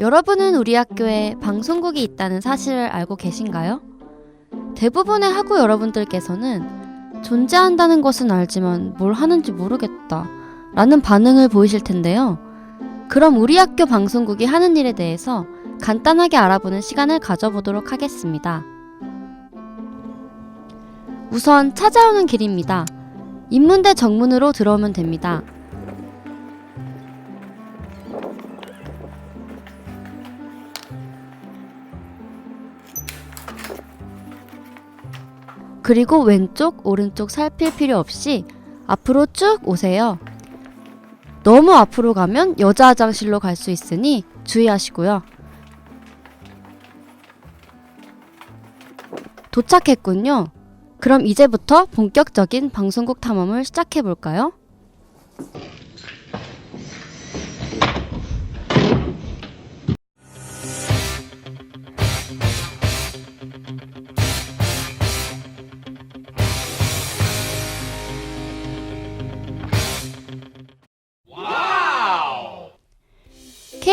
여러분은 우리 학교에 방송국이 있다는 사실을 알고 계신가요? 대부분의 학우 여러분들께서는 존재한다는 것은 알지만 뭘 하는지 모르겠다 라는 반응을 보이실 텐데요. 그럼 우리 학교 방송국이 하는 일에 대해서 간단하게 알아보는 시간을 가져보도록 하겠습니다. 우선 찾아오는 길입니다. 인문대 정문으로 들어오면 됩니다. 그리고 왼쪽, 오른쪽 살필 필요 없이 앞으로 쭉 오세요. 너무 앞으로 가면 여자 화장실로 갈 수 있으니 주의하시고요. 도착했군요. 그럼 이제부터 본격적인 방송국 탐험을 시작해 볼까요?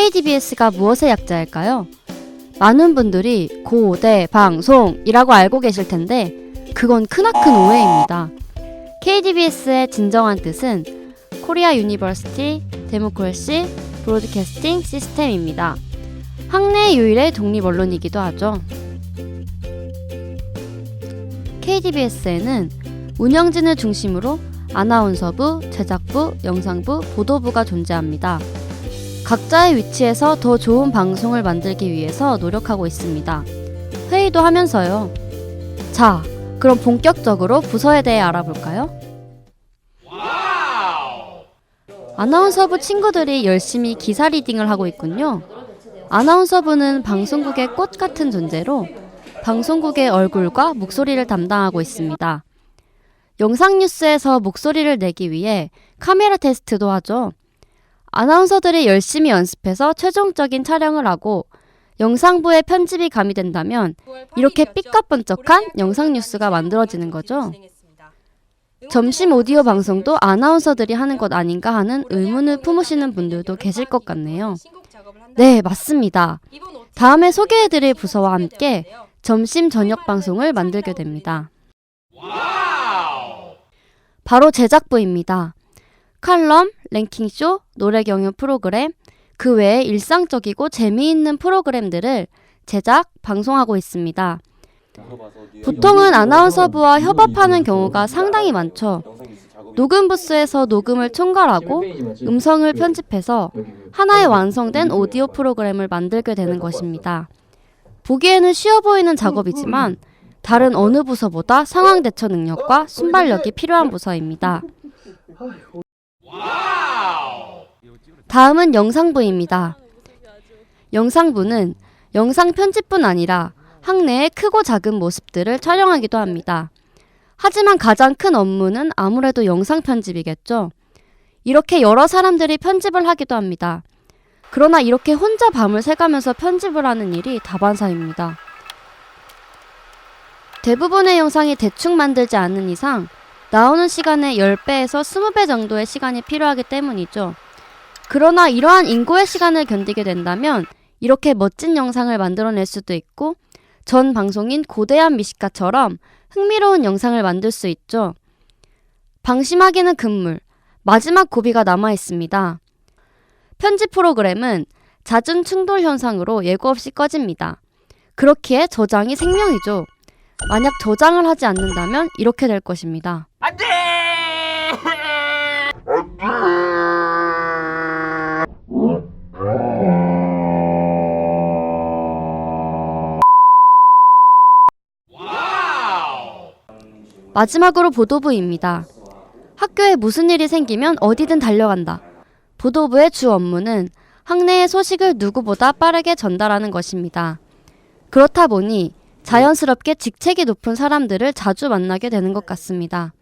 KDBS가 무엇의 약자일까요? 많은 분들이 고대 방송이라고 알고 계실 텐데 그건 크나큰 오해입니다. KDBS의 진정한 뜻은 코리아 유니버시티 데모크래시 브로드캐스팅 시스템입니다. 학내 유일의 독립 언론이기도 하죠. KDBS에는 운영진을 중심으로 아나운서부, 제작부, 영상부, 보도부가 존재합니다. 각자의 위치에서 더 좋은 방송을 만들기 위해서 노력하고 있습니다. 회의도 하면서요. 자, 그럼 본격적으로 부서에 대해 알아볼까요? 아나운서부 친구들이 열심히 기사 리딩을 하고 있군요. 아나운서부는 방송국의 꽃 같은 존재로 방송국의 얼굴과 목소리를 담당하고 있습니다. 영상 뉴스에서 목소리를 내기 위해 카메라 테스트도 하죠. 아나운서들이 열심히 연습해서 최종적인 촬영을 하고 영상부에 편집이 가미된다면 이렇게 삐까번쩍한 영상 뉴스가 만들어지는 거죠. 점심 오디오 방송도 아나운서들이 하는 것 아닌가 하는 의문을 품으시는 분들도 계실 것 같네요. 네, 맞습니다. 다음에 소개해드릴 부서와 함께 점심 저녁 방송을 만들게 됩니다. 바로 제작부입니다. 칼럼, 랭킹쇼, 노래 경연 프로그램, 그 외에 일상적이고 재미있는 프로그램들을 제작, 방송하고 있습니다. 보통은 아나운서부와 협업하는 경우가 상당히 많죠. 녹음 부스에서 녹음을 총괄하고 음성을 편집해서 하나의 완성된 오디오 프로그램을 만들게 되는 것입니다. 보기에는 쉬워 보이는 작업이지만 다른 어느 부서보다 상황 대처 능력과 순발력이 필요한 부서입니다. 다음은 영상부입니다. 영상부는 영상 편집뿐 아니라 학내의 크고 작은 모습들을 촬영하기도 합니다. 하지만 가장 큰 업무는 아무래도 영상 편집이겠죠. 이렇게 여러 사람들이 편집을 하기도 합니다. 그러나 이렇게 혼자 밤을 새가면서 편집을 하는 일이 다반사입니다. 대부분의 영상이 대충 만들지 않는 이상 나오는 시간의 10배에서 20배 정도의 시간이 필요하기 때문이죠. 그러나 이러한 인고의 시간을 견디게 된다면 이렇게 멋진 영상을 만들어낼 수도 있고 전 방송인 고대한 미식가처럼 흥미로운 영상을 만들 수 있죠. 방심하기는 금물, 마지막 고비가 남아 있습니다. 편집 프로그램은 잦은 충돌 현상으로 예고 없이 꺼집니다. 그렇기에 저장이 생명이죠. 만약 저장을 하지 않는다면 이렇게 될 것입니다. 마지막으로 보도부입니다. 학교에 무슨 일이 생기면 어디든 달려간다. 보도부의 주 업무는 학내의 소식을 누구보다 빠르게 전달하는 것입니다. 그렇다 보니 자연스럽게 직책이 높은 사람들을 자주 만나게 되는 것 같습니다.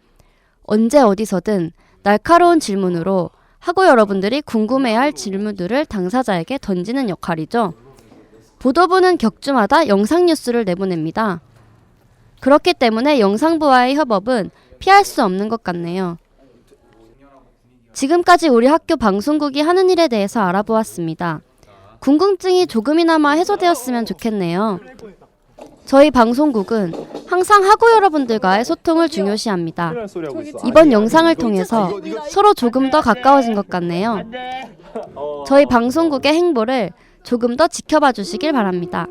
언제 어디서든 날카로운 질문으로 학우 여러분들이 궁금해할 질문들을 당사자에게 던지는 역할이죠. 보도부는 격주마다 영상 뉴스를 내보냅니다. 그렇기 때문에 영상부와의 협업은 피할 수 없는 것 같네요. 지금까지 우리 학교 방송국이 하는 일에 대해서 알아보았습니다. 궁금증이 조금이나마 해소되었으면 좋겠네요. 저희 방송국은 항상 학우 여러분들과의 소통을 중요시합니다. 이번 영상을 통해서 서로 조금 더 가까워진 것 같네요. 저희 방송국의 행보를 조금 더 지켜봐 주시길 바랍니다.